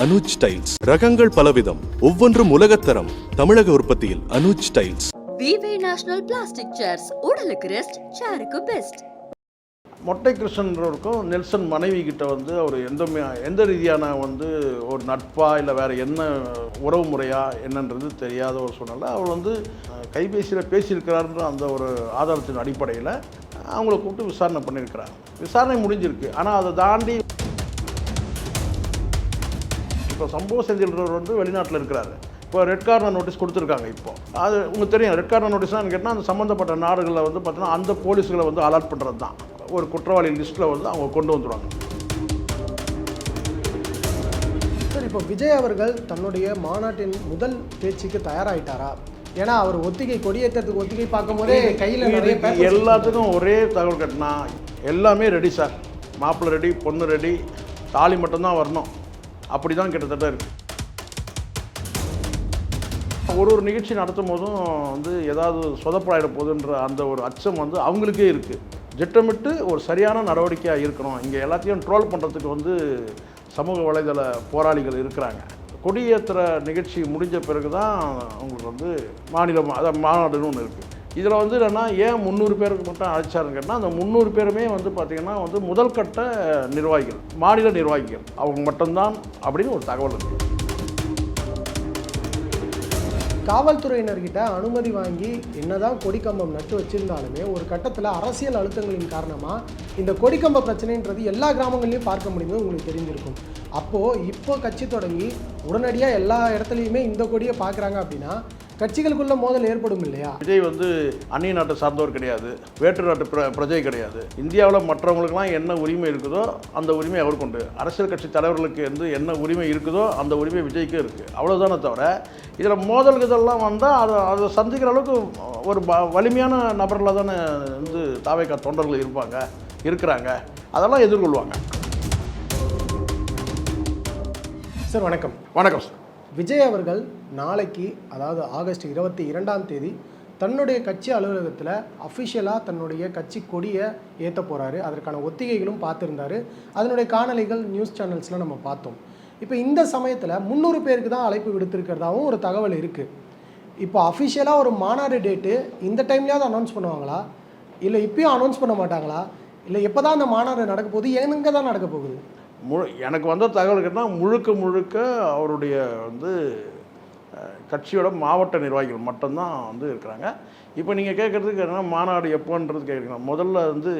Anuj tiles. ரகங்கள் பலவிதம். ஒவ்வொன்றும் உலகத்தரம் தமிழக உற்பத்தியில் அனுஜ் டைல்ஸ். விவே நேஷனல் பிளாஸ்டிக் சேர்ஸ் உடலுக்கு ரெஸ்ட் சேருக்கு பெஸ்ட் மொட்டை கிருஷ்ணன்றவருக்கும் நெல்சன் மனைவி கிட்ட வந்து அவர் எந்த எந்த ரீதியான வந்து ஒரு நட்பா இல்லை வேற என்ன உறவு முறையா என்னன்றது தெரியாத ஒரு சூழ்நிலை அவர் வந்து கைபேசியில் பேசியிருக்கிறாருன்ற அந்த ஒரு ஆதாரத்தின் அடிப்படையில் அவங்கள கூப்பிட்டு விசாரணை பண்ணியிருக்கிறாங்க விசாரணை முடிஞ்சிருக்கு. ஆனால் அதை தாண்டி இப்போ சம்பவ செந்தில்றவர் வந்து வெளிநாட்டில் இருக்கிறாரு. இப்போ ரெட் கார்னர் நோட்டீஸ் கொடுத்துருக்காங்க இப்போ. அது உங்களுக்கு தெரியும் ரெட் கார்னர் நோட்டீஸ்னால் கேட்டால் அந்த சம்மந்தப்பட்ட நாடுகளில் வந்து பார்த்தீங்கன்னா அந்த போலீஸ்களை வந்து அலர்ட் பண்ணுறது தான் ஒரு குற்றவாளி லிஸ்ட்டில் வந்து அவங்க கொண்டு வந்துருவாங்க. சார் இப்போ விஜய் அவர்கள் தன்னுடைய மாநாட்டின் முதல் பேச்சுக்கு தயாராயிட்டாரா? ஏன்னா அவர் ஒத்திகை கொடியேற்றத்துக்கு ஒத்திகை பார்க்கும்போதே கையில் எல்லாத்துக்கும் ஒரே தகவல் கட்டினா எல்லாமே ரெடி சார் மாப்பிள்ளை ரெடி பொண்ணு ரெடி தாலி மட்டும்தான் வரணும். அப்படி தான் கிட்டத்தட்ட இருக்கு. ஒரு ஒரு நிகழ்ச்சி நடத்தும் போதும் வந்து ஏதாவது சொதப்படாயிட போகுதுன்ற அந்த ஒரு அச்சம் வந்து அவங்களுக்கே இருக்குது திட்டமிட்டு ஒரு சரியான நடவடிக்கையாக இருக்கணும். இங்கே எல்லாத்தையும் ட்ரோல் பண்ணுறதுக்கு வந்து சமூக வலைதள போராளிகள் இருக்கிறாங்க. கொடியேற்றுற நிகழ்ச்சி முடிஞ்ச பிறகு தான் அவங்களுக்கு வந்து மாநிலம் அதாவது மாநாடுன்னு ஒன்று இருக்குது இதில் வந்து என்னென்னா ஏன் முந்நூறு பேருக்கு மட்டும் அழைச்சாருன்னு கேட்டால் அந்த முந்நூறு பேருமே வந்து பார்த்திங்கன்னா வந்து முதல் கட்ட நிர்வாகிகள் மாநில நிர்வாகிகள். அவங்க மட்டும்தான் அப்படின்னு ஒரு தகவல் இருக்குது காவல்துறையினர்கிட்ட அனுமதி வாங்கி என்னதான் கொடிக்கம்பம் நட்டு வச்சிருந்தாலுமே ஒரு கட்டத்தில் அரசியல் அழுத்தங்களின் காரணமாக இந்த கொடிக்கம்ப பிரச்சனைன்றது எல்லா கிராமங்கள்லையும் பார்க்க முடியுது உங்களுக்கு தெரிஞ்சிருக்கும். அப்போது இப்போ கட்சி தொடங்கி உடனடியாக எல்லா இடத்துலையுமே இந்த கொடியை பார்க்குறாங்க அப்படின்னா கட்சிகளுக்குள்ள மோதல் ஏற்படும் இல்லையா? விஜய் வந்து அந்நிய நாட்டை சார்ந்தவர் கிடையாது வேற்று நாட்டு பிர பிரஜை கிடையாது. இந்தியாவில் மற்றவங்களுக்கெல்லாம் என்ன உரிமை இருக்குதோ அந்த உரிமை அவருக்கு உண்டு அரசியல் கட்சி தலைவர்களுக்கு வந்து என்ன உரிமை இருக்குதோ அந்த உரிமை விஜய்க்கு இருக்குது அவ்வளோதானே தவிர இதில் மோதல் இதெல்லாம் வந்தால் அதை அதை சந்திக்கிற அளவுக்கு ஒரு வலிமையான நபர்களாக தானே வந்து தாவேக்கா தொண்டர்கள் இருப்பாங்க இருக்கிறாங்க. அதெல்லாம் எதிர்கொள்வாங்க. சார் வணக்கம். வணக்கம் சார். விஜய் அவர்கள் நாளைக்கு அதாவது ஆகஸ்ட் இருபத்தி இரண்டாம் தேதி தன்னுடைய கட்சி அலுவலகத்தில் அஃபிஷியலாக தன்னுடைய கட்சி கொடியை ஏற்ற போகிறாரு அதற்கான ஒத்திகைகளும் பார்த்துருந்தாரு. அதனுடைய காணொலிகள் நியூஸ் சேனல்ஸில் நம்ம பார்த்தோம். இப்போ இந்த சமயத்தில் முந்நூறு பேருக்கு தான் அழைப்பு விடுத்திருக்கிறதாவும் ஒரு தகவல் இருக்குது இப்போ அஃபிஷியலாக ஒரு மாநாடு டேட்டு இந்த டைம்லேயாவது அனௌன்ஸ் பண்ணுவாங்களா? இல்லை இப்பயும் அனௌன்ஸ் பண்ண மாட்டாங்களா? இல்லை எப்போ தான் அந்த மாநாடு நடக்க போகுது? எங்கே தான் நடக்க போகுது? முழு எனக்கு வந்த தகவல் கேட்டால் முழுக்க முழுக்க அவருடைய வந்து கட்சியோட மாவட்ட நிர்வாகிகள் மட்டும்தான் வந்து இருக்கிறாங்க. இப்போ நீங்கள் கேட்குறதுக்கு என்னென்னா மாநாடு எப்போன்றது கேட்குறீங்க முதல்ல வந்து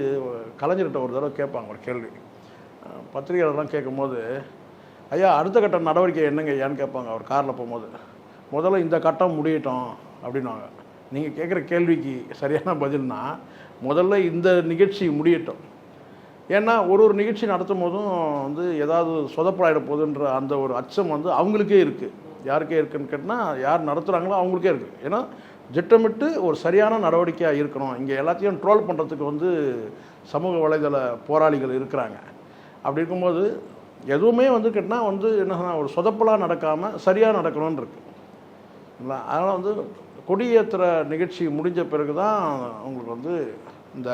கலைஞர்கிட்ட ஒரு தடவை கேட்பாங்க ஒரு கேள்வி. பத்திரிகையாளர்லாம் கேட்கும்போது ஐயா அடுத்த கட்ட நடவடிக்கை என்னங்க ஐயான்னு கேட்பாங்க அவர் காரில் போகும்போது. முதல்ல இந்த கட்டம் முடியட்டும் அப்படின்வாங்க நீங்கள் கேட்குற கேள்விக்கு சரியான பதில்னா முதல்ல இந்த நிகழ்ச்சி முடியட்டும். ஏன்னா ஒரு ஒரு நிகழ்ச்சி நடத்தும் போதும் வந்து ஏதாவது சொதப்படாயிட போகுதுன்ற அந்த ஒரு அச்சம் வந்து அவங்களுக்கே இருக்குது யாருக்கே இருக்குன்னு கேட்டால் யார் நடத்துகிறாங்களோ அவங்களுக்கே இருக்குது ஏன்னா திட்டமிட்டு ஒரு சரியான நடவடிக்கையாக இருக்கணும். இங்கே எல்லாத்தையும் ட்ரோல் பண்ணுறதுக்கு வந்து சமூக வலைதள போராளிகள் இருக்கிறாங்க. அப்படி இருக்கும்போது எதுவுமே வந்து கேட்டால் வந்து என்ன ஒரு சொதப்பலாக நடக்காமல் சரியாக நடக்கணும்னு இருக்கு. அதனால் வந்து கொடியேற்றுற நிகழ்ச்சி முடிஞ்ச பிறகு தான் உங்களுக்கு வந்து இந்த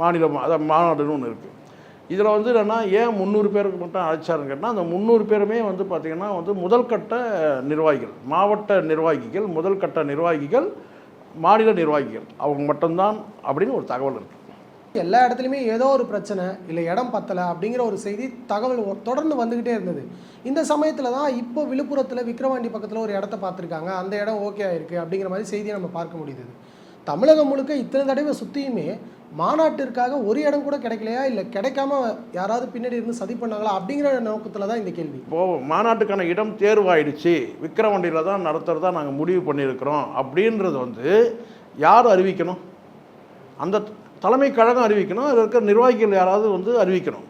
மாநிலம் அதாவது மாநாடுன்னு ஒன்று இருக்குது இதில் வந்து என்னென்னா ஏன் முந்நூறு பேருக்கு மட்டும் அழைச்சாருன்னு கேட்டால் அந்த முந்நூறு பேருமே வந்து பார்த்திங்கன்னா வந்து முதல் கட்ட நிர்வாகிகள் மாவட்ட நிர்வாகிகள் முதல் கட்ட நிர்வாகிகள் மாநில நிர்வாகிகள். அவங்க மட்டும்தான் அப்படின்னு ஒரு தகவல் இருக்குது எல்லா இடத்துலையுமே ஏதோ ஒரு பிரச்சனை இல்லை இடம் பத்தலை அப்படிங்கிற ஒரு செய்தி தகவல் தொடர்ந்து வந்துக்கிட்டே இருந்தது. இந்த சமயத்தில் தான் இப்போ விழுப்புரத்தில் விக்ரவாண்டி பக்கத்தில் ஒரு இடத்த பார்த்துருக்காங்க அந்த இடம் ஓகே ஆயிருக்கு அப்படிங்கிற மாதிரி செய்தியை நம்ம பார்க்க முடியுது. தமிழகம் முழுக்க இத்தனை தடவை சுற்றியுமே மாநாட்டிற்காக ஒரு இடம் கூட கிடைக்கலையா? இல்லை கிடைக்காம யாராவது பின்னாடி இருந்து சதி பண்ணாங்களா? அப்படிங்கிற நோக்கத்தில் தான் இந்த கேள்வி. இப்போது மாநாட்டுக்கான இடம் தேர்வாயிடுச்சு. விக்கிரவாண்டியில் தான் நடத்துகிறதா நாங்கள் முடிவு பண்ணியிருக்கிறோம். அப்படின்றது வந்து யார் அறிவிக்கணும்? அந்த தலைமை கழகம் அறிவிக்கணும். அதில் இருக்கிற நிர்வாகிகள் யாராவது வந்து அறிவிக்கணும்.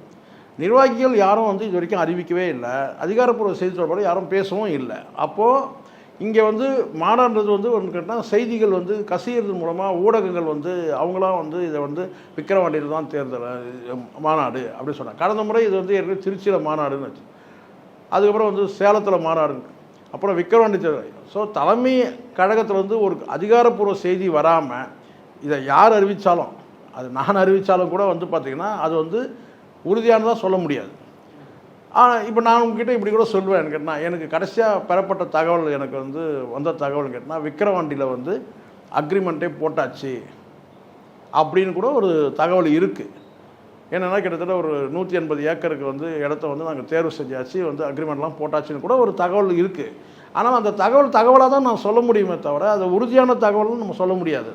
நிர்வாகிகள் யாரும் வந்து இது வரைக்கும் அறிவிக்கவே இல்லை. அதிகாரப்பூர்வ செய்தி தொடர்பாக யாரும் பேசவும் இல்லை. அப்போது இங்கே வந்து மாநாடுறது வந்து ஒன்று கேட்டால் செய்திகள் வந்து கசியறது மூலமாக ஊடகங்கள் வந்து அவங்களாம் வந்து இதை வந்து விக்கிரவாண்டியில் தான் தேர்தல் மாநாடு அப்படின்னு சொன்னாங்க. கடந்த முறை இது வந்து ஏற்கனவே திருச்சியில் மாநாடுன்னு வச்சு. அதுக்கப்புறம் வந்து சேலத்தில் மாநாடுங்க அப்புறம் விக்கிரவாண்டி ஸோ தலைமை கழகத்தில் வந்து ஒரு அதிகாரப்பூர்வ செய்தி வராமல் இதை யார் அறிவித்தாலும் அது நான் அறிவித்தாலும் கூட வந்து பார்த்திங்கன்னா அது வந்து உறுதியானதாக சொல்ல முடியாது. ஆனால் இப்போ நான் உங்ககிட்ட இப்படி கூட சொல்லுவேன் கேட்டால் எனக்கு கடைசியாக பெறப்பட்ட தகவல் எனக்கு வந்து வந்த தகவல் கேட்டால் விக்கிரவாண்டியில் வந்து அக்ரிமெண்ட்டே போட்டாச்சு அப்படின்னு கூட ஒரு தகவல் இருக்குது என்னென்னா கிட்டத்தட்ட ஒரு நூற்றி எண்பது ஏக்கருக்கு வந்து இடத்த வந்து நாங்கள் தேர்வு செஞ்சாச்சு வந்து அக்ரிமெண்ட்லாம் போட்டாச்சுன்னு கூட ஒரு தகவல் இருக்குது ஆனால் அந்த தகவல் தகவலாக தான் நான் சொல்ல முடியுமே தவிர அது உறுதியான தகவல்னு நம்ம சொல்ல முடியாது.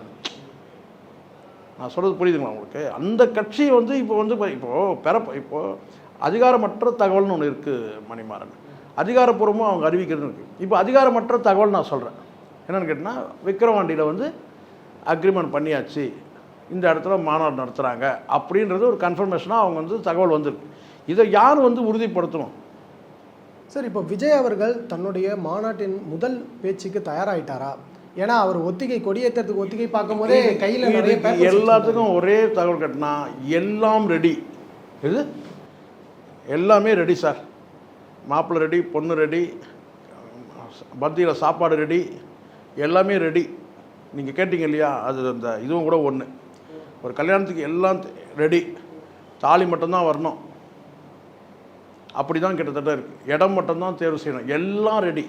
நான் சொல்கிறது புரியுதுங்களா உங்களுக்கு? அந்த கட்சி வந்து இப்போ வந்து இப்போ- இப்போ பெற இப்போ அதிகாரமற்ற தகவல்னு ஒன்று இருக்குது மணிமாறன். அதிகாரப்பூர்வமாக அவங்க அறிவிக்கிறது இருக்குது இப்போ அதிகாரமற்ற தகவல் நான் சொல்கிறேன் என்னென்னு கேட்டிங்கன்னா விக்கிரவாண்டியில் வந்து அக்ரிமெண்ட் பண்ணியாச்சு. இந்த இடத்துல மாநாடு நடத்துகிறாங்க அப்படின்றது ஒரு கன்ஃபர்மேஷனாக அவங்க வந்து தகவல் வந்திருக்கு. இதை யார் வந்து உறுதிப்படுத்தணும்? சார் இப்போ விஜய் அவர்கள் தன்னுடைய மாநாட்டின் முதல் பேச்சுக்கு தயாராயிட்டாரா? ஏன்னா அவர் ஒத்திகை கொடியேற்றத்துக்கு ஒத்திகை கையில் இதுக்கு papers வச்சிருந்தாரு. எல்லாத்துக்கும் ஒரே தகவல் கட்டினா எல்லாம் ரெடி இது எல்லாமே ரெடி சார் மாப்பிள்ளை ரெடி பொண்ணு ரெடி பந்தியில் சாப்பாடு ரெடி எல்லாமே ரெடி நீங்கள் கேட்டிங்க இல்லையா? அது அந்த இதுவும் கூட ஒன்று ஒரு கல்யாணத்துக்கு எல்லாம் ரெடி தாலி மட்டும்தான் வரணும். அப்படி தான் கிட்டத்தட்ட இருக்குது இடம் மட்டும்தான் தேர்வு செய்யணும். எல்லாம் ரெடி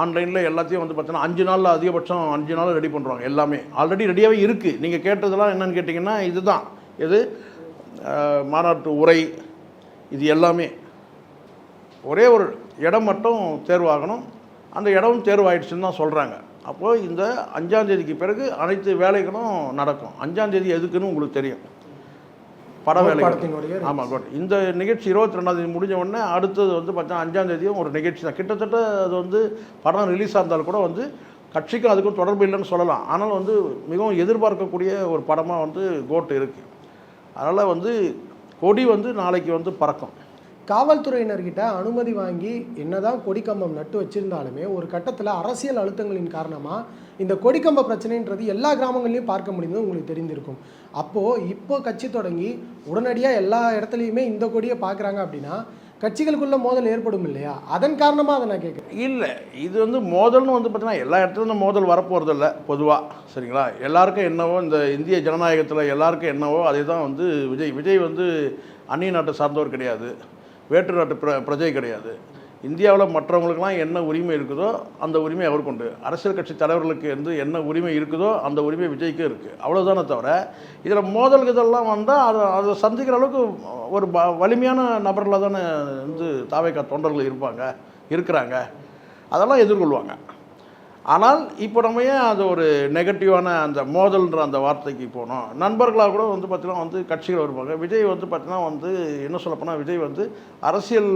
ஆன்லைனில் எல்லாத்தையும் வந்து பார்த்தீங்கன்னா அஞ்சு நாளில் அதிகபட்சம் அஞ்சு நாள் ரெடி பண்ணுறாங்க எல்லாமே. ஆல்ரெடி ரெடியாகவே இருக்குது நீங்கள் கேட்டதெல்லாம் என்னன்னு கேட்டிங்கன்னா இதுதான். இது மாநாட்டு உரை இது எல்லாமே. ஒரே ஒரு இடம் மட்டும் தேர்வாகணும். அந்த இடம் தேர்வாயிடுச்சுன்னு தான் சொல்கிறாங்க அப்போது இந்த அஞ்சாம் தேதிக்கு பிறகு அனைத்து வேலைகளும் நடக்கும். அஞ்சாம் தேதி எதுக்குன்னு உங்களுக்கு தெரியும். பட வேலைகள். ஆமாம் குட். இந்த நிகழ்ச்சி இருபத்தி ரெண்டாம் தேதி முடிஞ்ச உடனே அடுத்தது வந்து பார்த்தீங்கன்னா அஞ்சாம் தேதியும் ஒரு நிகழ்ச்சி தான். கிட்டத்தட்ட அது வந்து படம் ரிலீஸ் இருந்தாலும் கூட வந்து கட்சிக்கும் அதுக்கும் தொடர்பு இல்லைன்னு சொல்லலாம். ஆனால் வந்து மிகவும் எதிர்பார்க்கக்கூடிய ஒரு படமாக வந்து கோட் இருக்குது அதனால் வந்து கொடி வந்து நாளைக்கு வந்து பறக்கும். காவல்துறையினர்கிட்ட அனுமதி வாங்கி என்னதான் கொடிக்கம்பம் நட்டு வச்சிருந்தாலுமே ஒரு கட்டத்தில் அரசியல் அழுத்தங்களின் காரணமாக இந்த கொடிக்கம்ப பிரச்சனைன்றது எல்லா கிராமங்கள்லையும் பார்க்க முடியுது உங்களுக்கு தெரிந்திருக்கும். அப்போது இப்போ கட்சி தொடங்கி உடனடியாக எல்லா இடத்துலையுமே இந்த கொடியை பார்க்குறாங்க அப்படின்னா கட்சிகளுக்குள்ள மோதல் ஏற்படும் இல்லையா? அதன் காரணமாக அதை நான் கேட்குறேன். இல்லை இது வந்து மோதல்னு வந்து பார்த்தீங்கன்னா எல்லா இடத்துலையும் மோதல் வரப்போகிறது இல்லை பொதுவாக சரிங்களா? எல்லாருக்கும் என்னவோ இந்த இந்திய ஜனநாயகத்தில் எல்லாருக்கும் என்னவோ அதே தான் வந்து விஜய். விஜய் வந்து அந்நிய நாட்டை சார்ந்தவர் கிடையாது. வேற்று நாட்டு பிர பிரஜை கிடையாது. இந்தியாவில் மற்றவங்களுக்கெல்லாம் என்ன உரிமை இருக்குதோ அந்த உரிமை அவருக்கு உண்டு அரசியல் கட்சி தலைவர்களுக்கு வந்து என்ன உரிமை இருக்குதோ அந்த உரிமை விஜய்க்கு இருக்குது அவ்வளோதானே தவிர இதில் மோதல் இதெல்லாம் வந்தால் அதை அதை சந்திக்கிற அளவுக்கு ஒரு ப வலிமையான நபர்களாக தானே வந்து தாவேக்கா தொண்டர்கள் இருப்பாங்க இருக்கிறாங்க. அதெல்லாம் எதிர்கொள்வாங்க. ஆனால் இப்போ நம்ம ஏன் அது ஒரு நெகட்டிவான அந்த மோதல்ன்ற அந்த வார்த்தைக்கு போனோம்? நண்பர்களாக கூட வந்து பார்த்திங்கன்னா வந்து கட்சிகள் வருவாங்க. விஜய் வந்து பார்த்திங்கன்னா வந்து என்ன சொல்லப்போனால் விஜய் வந்து அரசியல்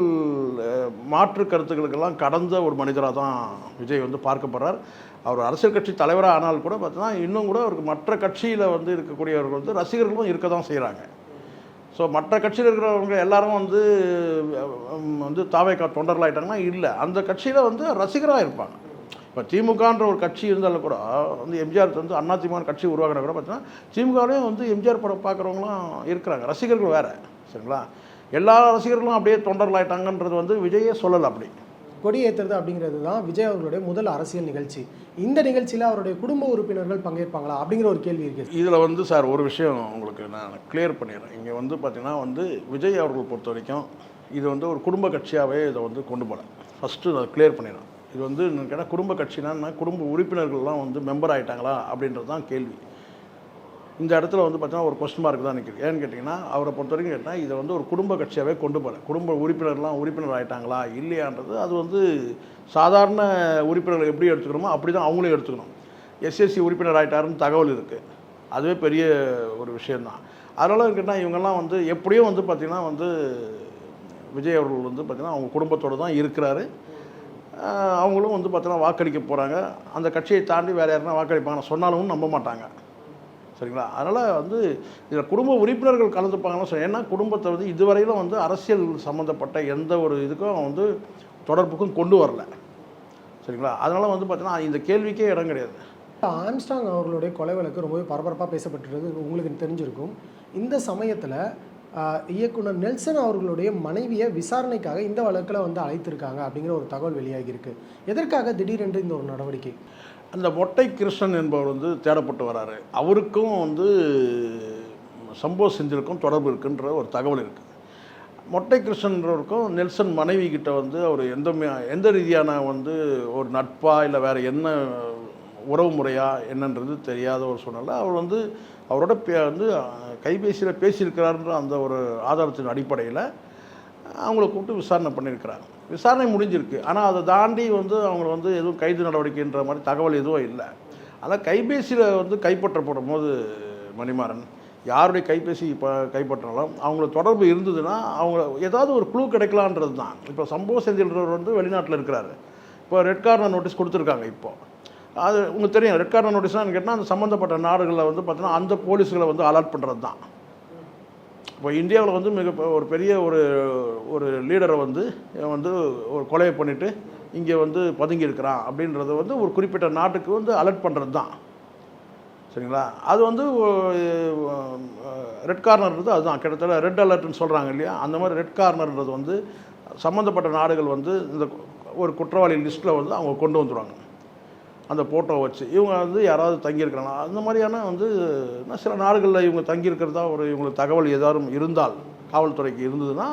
மாற்று கருத்துக்களுக்கெல்லாம் கடந்த ஒரு மனிதராக தான் விஜய் வந்து பார்க்கப்படுறார். அவர் அரசியல் கட்சி தலைவராக ஆனால் கூட பார்த்தீங்கன்னா இன்னும் கூட அவருக்கு மற்ற கட்சியில் வந்து இருக்கக்கூடியவர்கள் வந்து ரசிகர்களும் இருக்க தான் செய்கிறாங்க ஸோ மற்ற கட்சியில் இருக்கிறவங்க எல்லாரும் வந்து வந்து தாவேக்கா தொண்டர்களாகிட்டாங்கன்னா இல்லை. அந்த கட்சியில் வந்து ரசிகராக இருப்பாங்க. இப்போ திமுகன்ற ஒரு கட்சி இருந்தாலும் கூட வந்து எம்ஜிஆர் வந்து அண்ணா திமுக கட்சி உருவாக்குற கூட பார்த்தீங்கன்னா திமுகலையும் வந்து எம்ஜிஆர் படம் பார்க்குறவங்களாம் இருக்கிறாங்க. ரசிகர்கள் வேறு சரிங்களா? எல்லா ரசிகர்களும் அப்படியே தொண்டர்களாயிட்டாங்கன்றது வந்து விஜயே சொல்லலை அப்படி. கொடி ஏற்றுறது அப்படிங்கிறது தான் விஜய் அவர்களுடைய முதல் அரசியல் நிகழ்ச்சி. இந்த நிகழ்ச்சியில் அவருடைய குடும்ப உறுப்பினர்கள் பங்கேற்பாங்களா அப்படிங்கிற ஒரு கேள்வி இருக்கு. இதில் வந்து சார் ஒரு விஷயம் உங்களுக்கு நான் கிளியர் பண்ணிடுறேன். இங்கே வந்து பார்த்தீங்கன்னா வந்து விஜய் அவர்கள் பொறுத்த வரைக்கும் இது வந்து ஒரு குடும்ப கட்சியாகவே இதை வந்து கொண்டு போகல ஃபஸ்ட்டு அதை கிளியர் பண்ணிடுறேன். இது வந்து கேட்டால் குடும்ப கட்சினா குடும்ப உறுப்பினர்கள்லாம் வந்து மெம்பர் ஆகிட்டாங்களா அப்படின்றது தான் கேள்வி. இந்த இடத்துல வந்து பார்த்தீங்கன்னா ஒரு கொஸ்டின் மார்க் தான் நிற்கிது ஏன்னு கேட்டிங்கன்னா அவரை பொறுத்த வரைக்கும் கேட்டால் இதை வந்து ஒரு குடும்ப கட்சியாகவே கொண்டு போகல குடும்ப உறுப்பினர்லாம் உறுப்பினர் ஆகிட்டாங்களா இல்லையான்றது அது வந்து சாதாரண உறுப்பினர்கள் எப்படி எடுத்துக்கணுமோ அப்படி தான் அவங்களும் எடுத்துக்கணும் எஸ்எஸ்சி உறுப்பினர் ஆகிட்டாருன்னு தகவல் இருக்குது அதுவே பெரிய ஒரு விஷயந்தான் அதனால் கேட்டால் இவங்கெல்லாம் வந்து எப்படியும் வந்து பார்த்திங்கன்னா வந்து விஜய் அவர்கள் வந்து பார்த்திங்கன்னா அவங்க குடும்பத்தோடு தான் இருக்கிறாரு. அவங்களும் வந்து பார்த்தீங்கன்னா வாக்களிக்க போகிறாங்க அந்த கட்சியை தாண்டி வேறு யாருன்னா வாக்களிப்பாங்கன்னு சொன்னாலும் நம்ப மாட்டாங்க. சரிங்களா? அதனால் வந்து இதில் குடும்ப உறுப்பினர்கள் கலந்துப்பாங்கன்னு சொல்லி ஏன்னா குடும்பத்தை வந்து இதுவரையிலும் வந்து அரசியல் சம்மந்தப்பட்ட எந்த ஒரு இதுக்கும் வந்து தொடர்புக்கும் கொண்டு வரல. சரிங்களா? அதனால் வந்து பார்த்தீங்கன்னா இந்த கேள்விக்கே இடம் கிடையாது. ஆம்ஸ்டாங் அவர்களுடைய கொலை வழக்கு ரொம்பவே பரபரப்பாக பேசப்பட்டிருது உங்களுக்கு தெரிஞ்சிருக்கும். இந்த சமயத்தில் இயக்குனர் நெல்சன் அவர்களுடைய மனைவியை விசாரணைக்காக இந்த வழக்கில் வந்து அழைத்திருக்காங்க அப்படிங்கிற ஒரு தகவல் வெளியாகியிருக்கு. எதற்காக திடீரென்று இந்த ஒரு நடவடிக்கை? அந்த மொட்டை கிருஷ்ணன் என்பவர் வந்து தேடப்பட்டு வராரு. அவருக்கும் வந்து சம்போ செஞ்சிருக்கும் தொடர்பு இருக்குன்ற ஒரு தகவல் இருக்குது. மொட்டை கிருஷ்ணன்றவருக்கும் நெல்சன் மனைவி கிட்ட வந்து அவர் எந்த எந்த ரீதியான வந்து ஒரு நட்பா இல்லை வேறு என்ன உறவு முறையா என்னன்றது தெரியாத ஒரு சூழ்நிலை அவர் வந்து அவரோட பே வந்து கைபேசியில் பேசியிருக்கிறாருன்ற அந்த ஒரு ஆதாரத்தின் அடிப்படையில் அவங்கள கூப்பிட்டு விசாரணை பண்ணியிருக்கிறாங்க. விசாரணை முடிஞ்சிருக்கு. ஆனால் அதை தாண்டி வந்து அவங்கள வந்து எதுவும் கைது நடவடிக்கைன்ற மாதிரி தகவல் எதுவும் இல்லை. ஆனால் கைபேசியில் வந்து கைப்பற்றப்படும் போது மணிமாறன் யாருடைய கைபேசி இப்போ கைப்பற்றினாலும் அவங்கள தொடர்பு இருந்ததுன்னா அவங்க ஏதாவது ஒரு குழு கிடைக்கலான்றது தான் இப்போ சம்பவ செந்தில்றவர் வந்து வெளிநாட்டில் இருக்கிறாரு. இப்போ ரெட் கார்னர் நோட்டீஸ் கொடுத்துருக்காங்க இப்போ. அது உங்களுக்கு தெரியும் ரெட் கார்னர் நோட்டீஸ்லாம் கேட்டால் அந்த சம்மந்தப்பட்ட நாடுகளில் வந்து பார்த்தீங்கன்னா அந்த போலீஸ்களை வந்து அலர்ட் பண்ணுறது தான். இப்போ இந்தியாவில் வந்து மிக ஒரு பெரிய ஒரு ஒரு லீடரை வந்து வந்து ஒரு கொலையை பண்ணிவிட்டு இங்கே வந்து பதுங்கியிருக்கிறான் அப்படின்றது அப்படின்றத வந்து ஒரு குறிப்பிட்ட நாட்டுக்கு வந்து அலர்ட் பண்ணுறது தான். சரிங்களா? அது வந்து ரெட் கார்னர்ன்றது அதுதான். கிட்டத்தட்ட ரெட் அலர்ட்னு சொல்கிறாங்க இல்லையா? அந்த மாதிரி ரெட் கார்னர்ன்றது வந்து சம்மந்தப்பட்ட நாடுகள் வந்து இந்த ஒரு குற்றவாளி லிஸ்ட்டில் வந்து அவங்க கொண்டு வந்துடுவாங்க அந்த ஃபோட்டோ வச்சு. இவங்க வந்து யாராவது தங்கியிருக்கிறாங்க அந்த மாதிரியான வந்து என்ன சில நாடுகளில் இவங்க தங்கியிருக்கிறதா ஒரு இவங்களுக்கு தகவல் எதாரும் இருந்தால் காவல்துறைக்கு இருந்ததுன்னா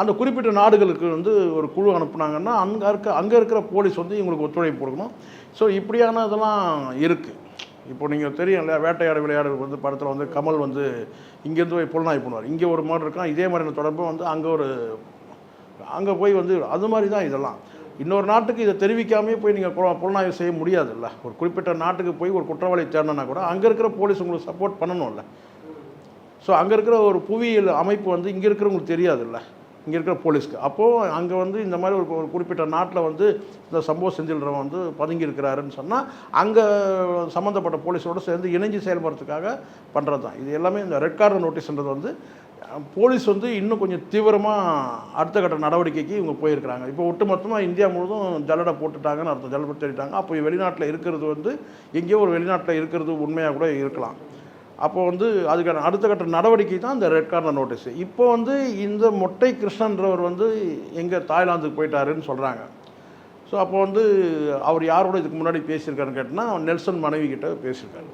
அந்த குறிப்பிட்ட நாடுகளுக்கு வந்து ஒரு குழு அனுப்புனாங்கன்னா அங்கே இருக்க அங்கே இருக்கிற போலீஸ் வந்து இவங்களுக்கு ஒத்துழைப்பு கொடுக்கணும். ஸோ இப்படியான இதெல்லாம் இருக்குது இப்போ நீங்கள் தெரியும் இல்லையா வேட்டையாடு விளையாடு வந்து படத்தில் வந்து கமல் வந்து இங்கேருந்து போய் புலனாய் பண்ணுவார். இங்கே ஒரு மாதிரி இருக்கான் இதே மாதிரியான தொடர்பு வந்து அங்கே ஒரு அங்கே போய் வந்து அது மாதிரி தான் இதெல்லாம். இன்னொரு நாட்டுக்கு இதை தெரிவிக்காமே போய் நீங்கள் புலனாய்வு செய்ய முடியாதுல்ல. ஒரு குறிப்பிட்ட நாட்டுக்கு போய் ஒரு குற்றவாளி தேடணும்னா கூட அங்கே இருக்கிற போலீஸ் உங்களுக்கு சப்போர்ட் பண்ணணும்ல. ஸோ அங்கே இருக்கிற ஒரு புவியியல் அமைப்பு வந்து இங்கே இருக்கிறவங்களுக்கு தெரியாதுல்ல. இங்கே இருக்கிற போலீஸ்க்கு. அப்போது அங்கே வந்து இந்த மாதிரி ஒரு ஒரு குறிப்பிட்ட நாட்டில் வந்து இந்த சம்பவம் செஞ்சிடுறவன் வந்து பதுங்கி இருக்கிறாருன்னு சொன்னால் அங்கே சம்மந்தப்பட்ட போலீஸோடு சேர்ந்து இணைஞ்சு செயல்படுறதுக்காக பண்ணுறது தான் இது எல்லாமே இந்த ரெட் கார்டு நோட்டீஸ்ன்றது வந்து போலீஸ் வந்து இன்னும் கொஞ்சம் தீவிரமாக அடுத்த கட்ட நடவடிக்கைக்கு இவங்க போயிருக்கிறாங்க. இப்போ ஒட்டுமொத்தமாக இந்தியா முழுவதும் ஜல்லடை போட்டுட்டாங்கன்னு அர்த்தம். ஜல்லடை தேடிட்டாங்க அப்போ வெளிநாட்டில் இருக்கிறது வந்து எங்கேயோ ஒரு வெளிநாட்டில் இருக்கிறது உண்மையாக கூட இருக்கலாம். அப்போ வந்து அதுக்கான அடுத்த கட்ட நடவடிக்கை தான் இந்த ரெட் கார்னர் நோட்டீஸ். இப்போ வந்து இந்த மொட்டை கிருஷ்ணன்றவர் வந்து எங்கே தாய்லாந்துக்கு போயிட்டாருன்னு சொல்கிறாங்க ஸோ அப்போ வந்து அவர் யாரோட இதுக்கு முன்னாடி பேசியிருக்காருன்னு கேட்டால் நெல்சன் மனைவி கிட்ட பேசியிருக்காரு.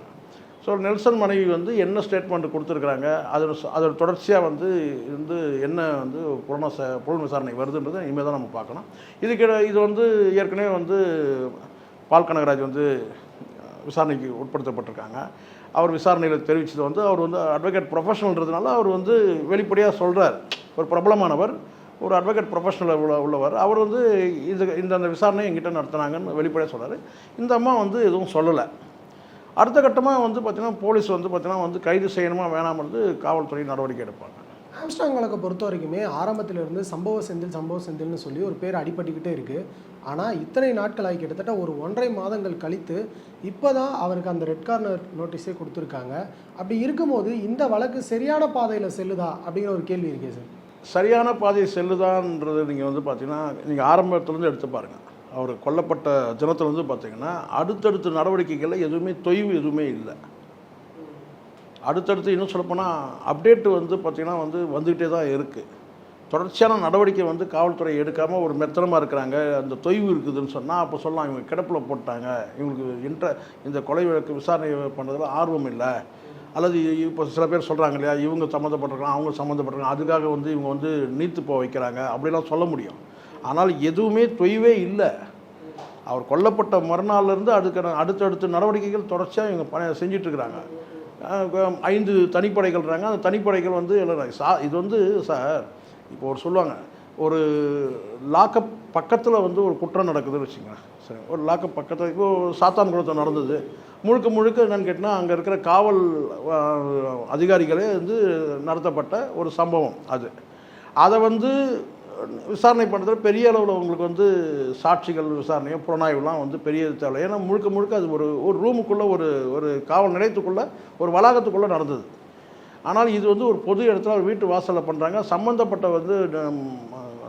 ஸோ நெல்சன் மனைவி வந்து என்ன ஸ்டேட்மெண்ட் கொடுத்துருக்குறாங்க? அதோட அதோட தொடர்ச்சியாக வந்து வந்து என்ன வந்து புலன புலன் விசாரணை வருதுன்றது இனிமேல் தான் நம்ம பார்க்கணும். இதுக்கு இது வந்து ஏற்கனவே வந்து பால் கனகராஜ் வந்து விசாரணைக்கு உட்படுத்தப்பட்டிருக்காங்க. அவர் விசாரணையில் தெரிவித்தது வந்து அவர் வந்து அட்வொகேட் ப்ரொஃபஷனல்ன்றதுனால அவர் வந்து வெளிப்படையாக சொல்கிறார் ஒரு பிரபலமானவர் ஒரு அட்வொகேட் ப்ரொஃபஷனல் உள்ள உள்ளவர். அவர் வந்து இது இந்த விசாரணையை விசாரணை எங்கிட்ட நடத்துனாங்கன்னு வெளிப்படையாக சொல்கிறார் இந்த அம்மா வந்து எதுவும் சொல்லலை. அடுத்த கட்டமாக வந்து பார்த்தீங்கன்னா போலீஸ் வந்து பார்த்தீங்கன்னா வந்து கைது செய்யணுமா வேணாம்ன்றது காவல்துறை நடவடிக்கை எடுப்பாங்க. ஆம்ஸ்டாங் வழக்கை பொறுத்த வரைக்குமே ஆரம்பத்துல இருந்து சம்பவ செந்தில் சம்பவ செந்தில்னு சொல்லி ஒரு பேர் அடிபட்டுக்கிட்டே இருக்கு. ஆனால் இத்தனை நாட்களாகி கிட்டத்தட்ட ஒரு ஒன்றரை மாதங்கள் கழித்து இப்போ தான் அவருக்கு அந்த ரெட் கார்னர் நோட்டீஸே கொடுத்துருக்காங்க. அப்படி இருக்கும்போது இந்த வழக்கு சரியான பாதையில் செல்லுதா அப்படிங்கிற ஒரு கேள்வி இருக்கே சார். சரியான பாதை செல்லுதான்ன்றது நீங்கள் வந்து பார்த்தீங்கன்னா நீங்கள் ஆரம்பத்துலேருந்து எடுத்து பாருங்கள் அவர் கொல்லப்பட்ட தினத்துலேருந்து பார்த்தீங்கன்னா அடுத்தடுத்த நடவடிக்கைகளில் எதுவுமே தொய்வு எதுவுமே இல்லை. அடுத்தடுத்து இன்னும் சொல்லப்போனால் அப்டேட் வந்து பார்த்திங்கன்னா வந்து வந்துக்கிட்டே தான் இருக்குது தொடர்ச்சியான நடவடிக்கை வந்து காவல்துறை எடுக்காமல் ஒரு மெத்தனமாக இருக்கிறாங்க. அந்த தொய்வு இருக்குதுன்னு சொன்னால் அப்போ சொல்லலாம் இவங்க கிடப்பில் போட்டாங்க. இவங்களுக்கு இன்ட்ர இந்த கொலை வழக்கு விசாரணை பண்ணுறதுல ஆர்வம் இல்லை. அல்லது இப்போ சில பேர் சொல்கிறாங்க இல்லையா இவங்க சம்மந்தப்பட்டிருக்காங்க அவங்க சம்மந்தப்பட்டிருக்காங்க அதுக்காக வந்து இவங்க வந்து நீத்து போக வைக்கிறாங்க. அப்படிலாம் சொல்ல முடியும். ஆனால் எதுவுமே தொய்வே இல்லை. அவர் கொல்லப்பட்ட மறுநாள்லேருந்து அதுக்கான அடுத்தடுத்த நடவடிக்கைகள் தொடர்ச்சியாக இவங்க பண செஞ்சிட்ருக்கிறாங்க. ஐந்து தனிப்படைகள்றாங்க அந்த தனிப்படைகள் வந்து எழுதுறாங்க சா இது வந்து சார் இப்போ ஒரு சொல்லுவாங்க ஒரு லாக்கப் பக்கத்தில் வந்து ஒரு குற்றம் நடக்குதுன்னு வச்சுக்கோங்க. சரி ஒரு லாக்கப் பக்கத்தில் இப்போ சாத்தான்குளத்தில் நடந்தது. முழுக்க முழுக்க என்னென்னு கேட்டால் அங்கே இருக்கிற காவல் அதிகாரிகளே வந்து நடத்தப்பட்ட ஒரு சம்பவம் அது. அதை வந்து விசாரணை பண்ணுறதுல பெரிய அளவில் உங்களுக்கு வந்து சாட்சிகள் விசாரணையும் புலனாய்வுலாம் வந்து பெரிய தேவை ஏன்னா முழுக்க முழுக்க அது ஒரு ஒரு ரூமுக்குள்ளே ஒரு ஒரு காவல் நிலையத்துக்குள்ளே ஒரு வளாகத்துக்குள்ளே நடந்தது. ஆனால் இது வந்து ஒரு பொது இடத்துல ஒரு வீட்டு வாசலில் பண்ணுறாங்க சம்மந்தப்பட்ட வந்து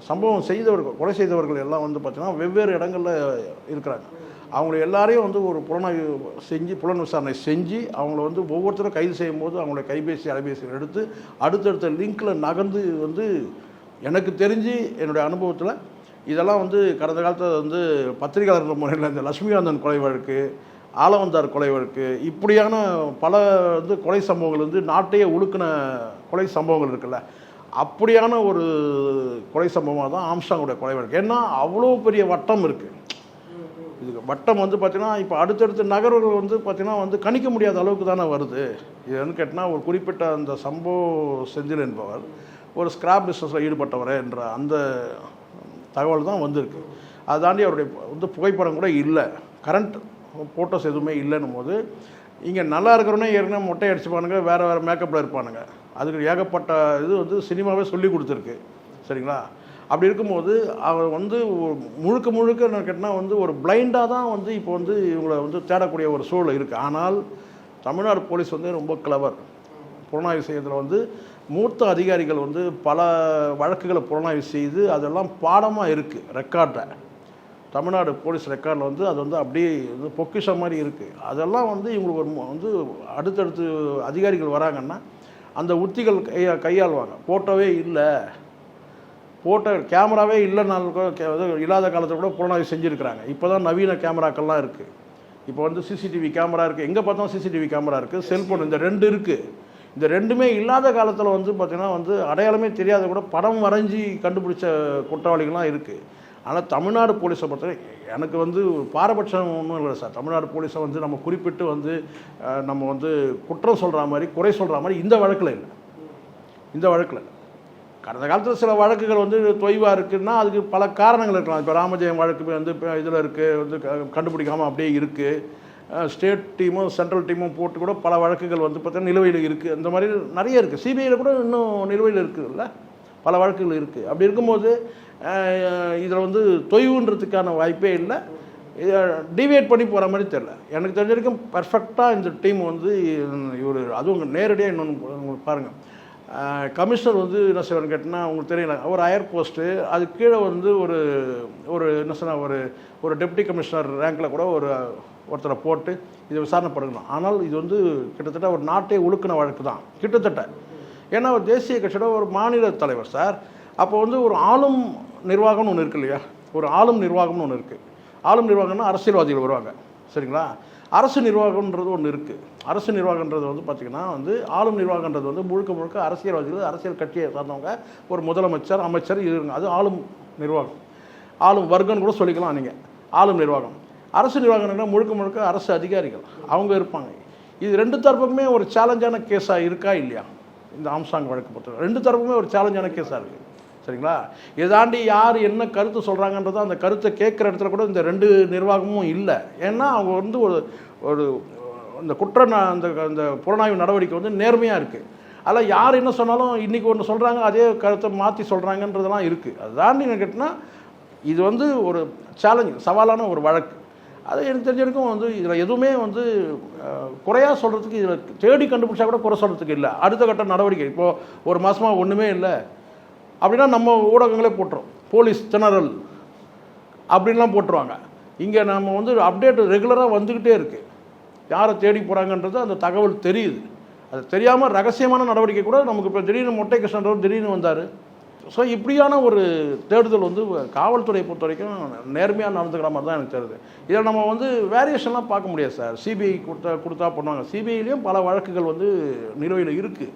சம்பவம் செய்தவர்கள் கொலை செய்தவர்கள் எல்லாம் வந்து பார்த்திங்கன்னா வெவ்வேறு இடங்களில் இருக்கிறாங்க. அவங்கள எல்லாரையும் வந்து ஒரு புலனாய்வு செஞ்சு புலன் விசாரணை செஞ்சு அவங்கள வந்து ஒவ்வொருத்தரும் கைது செய்யும் போது அவங்களுடைய கைபேசி அலைபேசிகள் எடுத்து அடுத்தடுத்த லிங்க்கில் நகர்ந்து வந்து எனக்கு தெரிஞ்சு என்னுடைய அனுபவத்தில் இதெல்லாம் வந்து கடந்த காலத்தில் வந்து பத்திரிகையாளர் முறையில் இந்த லட்சுமிகாந்தன் கொலை வழக்கு ஆலவந்தார் கொலை வழக்கு இப்படியான பல வந்து கொலை சம்பவங்கள் வந்து நாட்டையே உழுக்கின கொலை சம்பவங்கள் இருக்குல்ல அப்படியான ஒரு கொலை சம்பவமாக தான் ஆம்ஸ்டாங்குடைய கொலை வழக்கு. ஏன்னா அவ்வளோ பெரிய வட்டம் இருக்குது இதுக்கு வட்டம் வந்து பார்த்தீங்கன்னா இப்போ அடுத்தடுத்த நகர்வுகள் வந்து பார்த்திங்கன்னா வந்து கணிக்க முடியாத அளவுக்கு தானே வருது. இது வந்து கேட்டால் ஒரு குறிப்பிட்ட அந்த சம்போ செந்தில் என்பவர் ஒரு ஸ்கிராப் பிஸ்னஸில் ஈடுபட்டவர் என்ற அந்த தகவல் தான் வந்திருக்கு. அதை தாண்டி அவருடைய வந்து புகைப்படம் கூட இல்லை. கரண்ட் ஃபோட்டோஸ் எதுவுமே இல்லைன்னும் போது இங்கே நல்லா இருக்கிறவனே ஏற்கனவே மொட்டை அடிச்சுப்பானுங்க வேறு வேறு மேக்கப்பில் இருப்பானுங்க. அதுக்கு ஏகப்பட்ட இது வந்து சினிமாவே சொல்லி கொடுத்துருக்கு. சரிங்களா? அப்படி இருக்கும்போது அவர் வந்து முழுக்க முழுக்க என்ன கேட்டால் வந்து ஒரு பிளைண்டாக தான் வந்து இப்போ வந்து இவங்களை வந்து தேடக்கூடிய ஒரு சூழல் இருக்குது ஆனால் தமிழ்நாடு போலீஸ் வந்து ரொம்ப கிளவர் புலனாய்வு செய்யறதுல வந்து மூத்த அதிகாரிகள் வந்து பல வழக்குகளை புலனாய்வு செய்து அதெல்லாம் பாடமாக இருக்குது ரெக்கார்டை தமிழ்நாடு போலீஸ் ரெக்கார்டில் வந்து அது வந்து அப்படியே வந்து பொக்கிஷம் மாதிரி இருக்குது அதெல்லாம் வந்து இவங்களுக்கு ஒரு வந்து அடுத்தடுத்து அதிகாரிகள் வராங்கன்னா அந்த உத்திகள் கையா கையாளுவாங்க. ஃபோட்டோவே இல்லை. ஃபோட்டோ கேமராவே இல்லைனாலும் கூட இல்லாத காலத்தில் கூட புலனாய்வு செஞ்சுருக்கிறாங்க. இப்போ தான் நவீன கேமராக்கள்லாம் இருக்குது இப்போ வந்து சிசிடிவி கேமரா இருக்குது எங்கே பார்த்தாலும் சிசிடிவி கேமரா இருக்குது செல்ஃபோன் இந்த ரெண்டு இருக்குது இந்த ரெண்டுமே இல்லாத காலத்தில் வந்து பார்த்திங்கன்னா வந்து அடையாளமே தெரியாத கூட படம் வரைஞ்சி கண்டுபிடிச்ச குற்றவாளிகள்லாம் இருக்குது ஆனால் தமிழ்நாடு போலீஸை பொறுத்தவரை எனக்கு வந்து பாரபட்சம் ஒன்றும் இல்லை சார். தமிழ்நாடு போலீஸை வந்து நம்ம குறிப்பிட்டு வந்து நம்ம வந்து குற்றம் சொல்கிற மாதிரி குறை சொல்கிற மாதிரி இந்த வழக்கில் இல்லை. இந்த வழக்கில் இல்லை. கடந்த காலத்தில் சில வழக்குகள் வந்து தொய்வாக இருக்குன்னா அதுக்கு பல காரணங்கள் இருக்கலாம். இப்போ ராமஜெயம் வழக்கு வந்து இப்போ இதில் இருக்குது வந்து க- அப்படியே இருக்குது ஸ்டேட் டீமும் சென்ட்ரல் டீமும் போட்டு கூட பல வழக்குகள் வந்து பார்த்தீங்கன்னா நிலுவையில் இருக்குது இந்த மாதிரி நிறைய இருக்குது சிபிஐயில் கூட இன்னும் நிலுவையில் இருக்குதுல்ல? பல வழக்குகள் இருக்குது அப்படி இருக்கும்போது இதில் வந்து தொய்வுன்றதுக்கான வாய்ப்பே இல்லை. டிவியேட் பண்ணி போகிற மாதிரி தெரில எனக்கு தெரிஞ்ச வரைக்கும் பர்ஃபெக்டாக இந்த டீம் வந்து இவர் அதுவும் நேரடியாக இன்னொன்று பாருங்கள் கமிஷனர் வந்து என்ன செய்வார்னு கேட்டால் உங்களுக்கு தெரியல. ஒரு ஹையர் போஸ்ட்டு அது கீழே வந்து ஒரு ஒரு என்ன சொன்னால் ஒரு ஒரு டெப்டி கமிஷனர் ரேங்க்கில் கூட ஒரு ஒருத்தரை போட்டு இதை விசாரணை பண்ணணும் ஆனால் இது வந்து கிட்டத்தட்ட ஒரு நாட்டை உழுக்கின வழக்கு தான். கிட்டத்தட்ட. ஏன்னா ஒரு தேசிய கட்சியோட ஒரு மாநில தலைவர் சார் அப்போ வந்து ஒரு ஆளும் நிர்வாகம்னு ஒன்று இருக்கு இல்லையா? ஒரு ஆளும் நிர்வாகம்னு ஒன்று இருக்குது ஆளும் நிர்வாகம்னா அரசியல்வாதிகள் வருவாங்க. சரிங்களா? அரசு நிர்வாகம்ன்றது ஒன்று இருக்குது அரசு நிர்வாகன்றது வந்து பார்த்திங்கன்னா வந்து ஆளும் நிர்வாகன்றது வந்து முழுக்க முழுக்க அரசியல்வாதிகள் அரசியல் கட்சியை சார்ந்தவங்க ஒரு முதலமைச்சர் அமைச்சர் இது அது ஆளும் நிர்வாகம். ஆளும் வர்க்கம்னு கூட சொல்லிக்கலாம் நீங்கள் ஆளும் நிர்வாகம். அரசு நிர்வாகம்னா முழுக்க முழுக்க அரசு அதிகாரிகள். அவங்க இருப்பாங்க. இது ரெண்டு தரப்புமே ஒரு சேலஞ்சான கேஸாக இருக்கா இல்லையா? இந்த ஆம்சாங் வழக்கு பொறுத்தவரை. ரெண்டு தரப்புமே ஒரு சேலஞ்சான கேஸாக இருக்குது சரிங்களா? இதை தாண்டி யார் என்ன கருத்து சொல்கிறாங்கன்றதோ அந்த கருத்தை கேட்குற இடத்துல கூட இந்த ரெண்டு நிர்வாகமும் இல்லை. ஏன்னா அவங்க வந்து ஒரு ஒரு இந்த குற்ற அந்த அந்த புலனாய்வு நடவடிக்கை வந்து நேர்மையாக இருக்குது அதில் யார் என்ன சொன்னாலும் இன்றைக்கி ஒன்று சொல்கிறாங்க அதே கருத்தை மாற்றி சொல்கிறாங்கன்றதெல்லாம் இருக்குது அதை தாண்டி என்ன கேட்டினா இது வந்து ஒரு சேலஞ்ச் சவாலான ஒரு வழக்கு. அது எனக்கு தெரிஞ்ச வரைக்கும் வந்து இதில் எதுவுமே வந்து குறையாக சொல்கிறதுக்கு இதில் தேடி கண்டுபிடிச்சா கூட குறை சொல்கிறதுக்கு இல்லை. அடுத்த கட்ட நடவடிக்கை. இப்போது ஒரு மாதமாக ஒன்றுமே இல்லை. அப்படின்னா நம்ம ஊடகங்களே போட்டுரும். போலீஸ் ஜெனரல் அப்படின்லாம் போட்டுருவாங்க. இங்கே நம்ம வந்து அப்டேட் ரெகுலராக வந்துக்கிட்டே இருக்குது யாரை தேடி போகிறாங்கன்றது அந்த தகவல் தெரியுது. அது தெரியாமல் ரகசியமான நடவடிக்கை கூட நமக்கு இப்போ திடீர்னு மொட்டை கிருஷ்ணன் திடீர்னு வந்தார். ஸோ இப்படியான ஒரு தேடுதல் வந்து காவல்துறையை பொறுத்த வரைக்கும் நேர்மையாக நடந்துக்கிற மாதிரி தான் எனக்கு தெரியுது. இதில் நம்ம வந்து வேரியேஷன்லாம் பார்க்க முடியாது சார் சிபிஐ கொடுத்தா கொடுத்தா பண்ணுவாங்க. சிபிஐலேயும் பல வழக்குகள் வந்து நிலுவையில் இருக்குது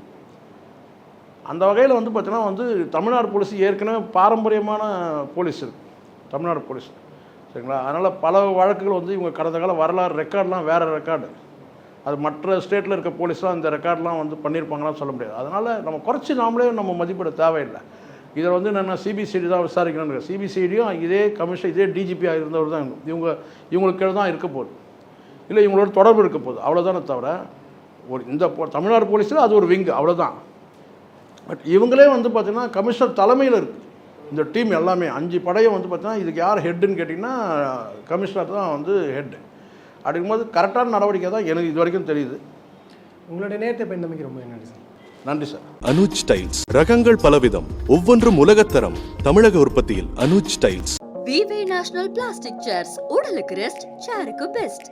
அந்த வகையில் வந்து பார்த்தீங்கன்னா வந்து தமிழ்நாடு போலீஸ் ஏற்கனவே பாரம்பரியமான போலீஸ் இருக்குது தமிழ்நாடு போலீஸ். சரிங்களா? அதனால் பல வழக்குகள் வந்து இவங்க கடந்த கால வரலாறு ரெக்கார்ட்லாம் வேறு ரெக்கார்டு. அது மற்ற ஸ்டேட்டில் இருக்க போலீஸ்லாம் இந்த ரெக்கார்ட்லாம் வந்து பண்ணியிருப்பாங்களான்னு சொல்ல முடியாது. அதனால் நம்ம குறைச்சி நாமளே நம்ம மதிப்பிட தேவையில்லை. இதில் வந்து என்னென்ன சிபிசிடி தான் விசாரிக்கணும்னு சிபிசிடியும் இதே கமிஷன் இதே டிஜிபியாக இருந்தவர் தான் இவங்க. இவங்களுக்கு தான் இருக்க போகுது. இல்லை இவங்களோட தொடர்பு இருக்க போகுது. அவ்வளோதானே தவிர ஒரு இந்த தமிழ்நாடு போலீஸில் அது ஒரு விங்கு அவ்வளோதான் பட் இவங்களே வந்து பார்த்திங்கன்னா கமிஷனர் தலைமையில் இருக்குது இந்த டீம் எல்லாமே. அஞ்சு படையும் வந்து பார்த்தீங்கன்னா இதுக்கு யார் ஹெட்டுன்னு கேட்டிங்கன்னா கமிஷனர் தான் வந்து ஹெட்டு அப்படிங்கும்போது கரெக்டான நடவடிக்கை தான் எனக்கு இது வரைக்கும் தெரியுது. உங்களுடைய நேரத்தை பயந்தமைக்கு ரொம்ப நன்றி சார். நன்றி சார். அனுஜ் டைல்ஸ் ரகங்கள் பலவிதம். ஒவ்வொன்றும் உலகத்தரம். தமிழக உற்பத்தியில் அனுஜ் டைல்ஸ் விவே நேஷனல் பிளாஸ்டிக் சேர்ஸ் உடலுக்கு ரெஸ்ட் சேருக்கு பெஸ்ட்